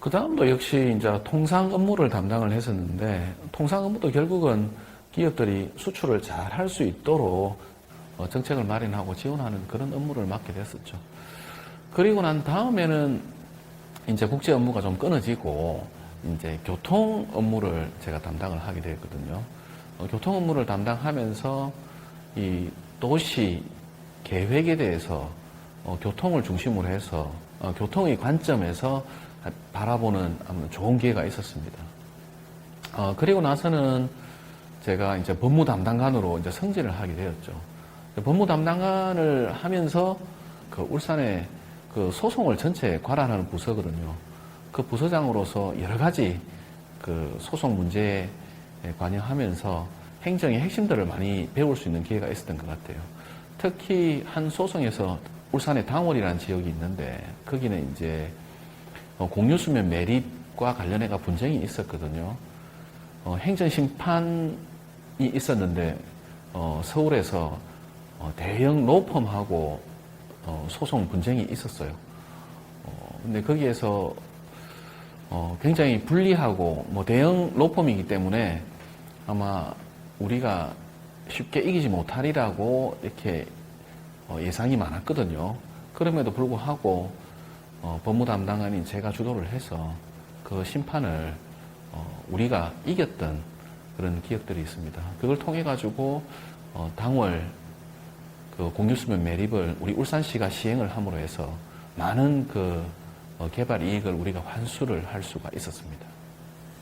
그 다음도 역시 이제 통상 업무를 담당을 했었는데 통상 업무도 결국은 기업들이 수출을 잘 할 수 있도록 어, 정책을 마련하고 지원하는 그런 업무를 맡게 됐었죠. 그리고 난 다음에는 이제 국제 업무가 좀 끊어지고 이제 교통 업무를 제가 담당을 하게 됐거든요. 어, 교통 업무를 담당하면서 이 도시 계획에 대해서 어, 교통을 중심으로 해서 어, 교통의 관점에서 바라보는 좋은 기회가 있었습니다. 어, 그리고 나서는 제가 이제 법무 담당관으로 이제 승진을 하게 되었죠. 법무 담당관을 하면서 그 울산의 그 소송을 전체 관할하는 부서거든요. 그 부서장으로서 여러 가지 그 소송 문제에 관여하면서 행정의 핵심들을 많이 배울 수 있는 기회가 있었던 것 같아요. 특히 한 소송에서 울산의 당월이라는 지역이 있는데 거기는 이제 어, 공유수면 매립과 관련해가 분쟁이 있었거든요. 어, 행정심판이 있었는데 어, 서울에서 어, 대형 로펌하고 어, 소송 분쟁이 있었어요. 어, 근데 거기에서 어, 굉장히 불리하고 뭐 대형 로펌이기 때문에 아마 우리가 쉽게 이기지 못하리라고 이렇게 어, 예상이 많았거든요. 그럼에도 불구하고 어, 법무 담당관인 제가 주도를 해서 그 심판을 어, 우리가 이겼던 그런 기억들이 있습니다. 그걸 통해 가지고 어, 당월 그 공유수면 매립을 우리 울산시가 시행을 함으로 해서 많은 그 어, 개발 이익을 우리가 환수를 할 수가 있었습니다.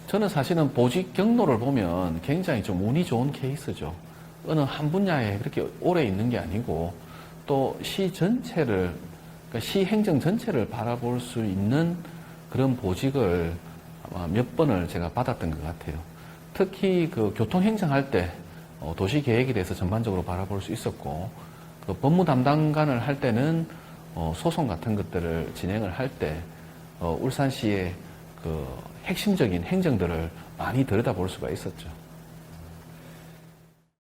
저는 사실은 보직 경로를 보면 굉장히 좀 운이 좋은 케이스죠. 어느 한 분야에 그렇게 오래 있는 게 아니고 또 시 전체를 그러니까 시 행정 전체를 바라볼 수 있는 그런 보직을 몇 번을 제가 받았던 것 같아요. 특히 그 교통 행정할 때 어, 도시 계획에 대해서 전반적으로 바라볼 수 있었고 그 법무 담당관을 할 때는 어, 소송 같은 것들을 진행을 할때 어, 울산시의 그 핵심적인 행정들을 많이 들여다볼 수가 있었죠.